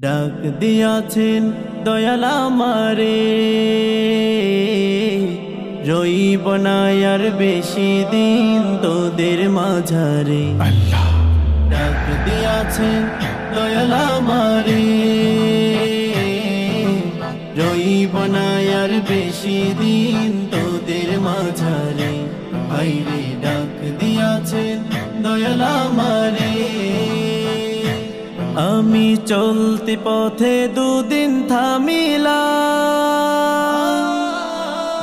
ডাক দিয়াছেন দয়াল মারে রইব না আর বেশি দিন তোদের মাঝারে। আল্লাহ। ডাক দিয়াছেন দয়াল মারে রইব না আর বেশি দিন তোদের মাঝারে। বাইরে ডাক দিয়াছেন দয়াল আমারে। আমি চলতি পথে দুদিন থামিলা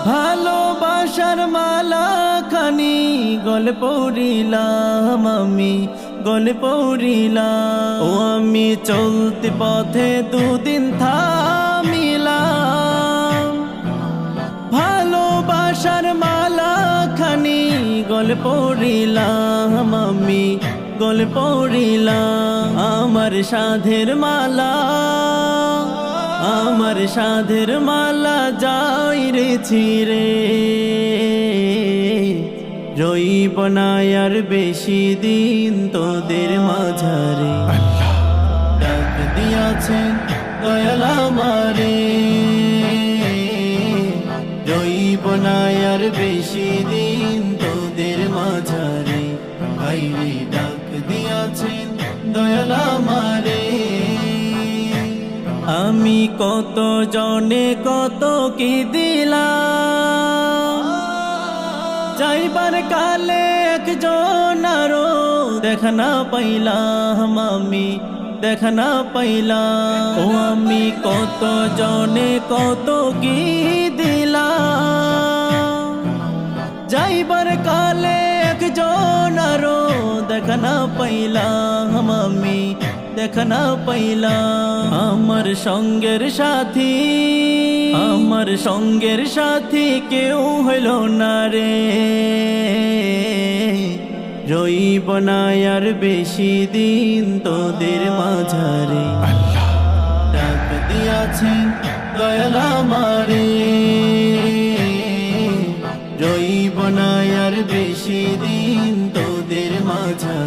ভালোবাসার মালা খানি গলে পড়িলাম আমি, গলে পড়িলাম। ও আমি চলতি পথে দুদিন থামিলাম। ভালোবাসার মালা খানি গল পড়িলাম আমি, গল পড়িলাম। আমার সাধের মালা আমার সাধের মালা যাই রে ছিরে রইব না আর বেশি দিন তোদের মাঝারে। ডাক দিয়াছেন দয়াল আমারে। রইব না আর বেশি দিন তোদের মাঝারে। ভাইরে ডাক দিয়াছেন দয়াল আমি কত জনে কত কি দিলাম? যাইবার কালে একজন আরও দেখা না পাইলাম আমি, দেখা না পাইলাম। ও আমি কত জনে কত কি দিলাম? যাইবার কালে একজন আরও দেখা না পাইলাম আমি দেখা না পাইলাম আমার সঙ্গের সাথী আমার সঙ্গের সাথী কেউ হইল না রে রইব না আর বেশি দিন তোদের মাঝারে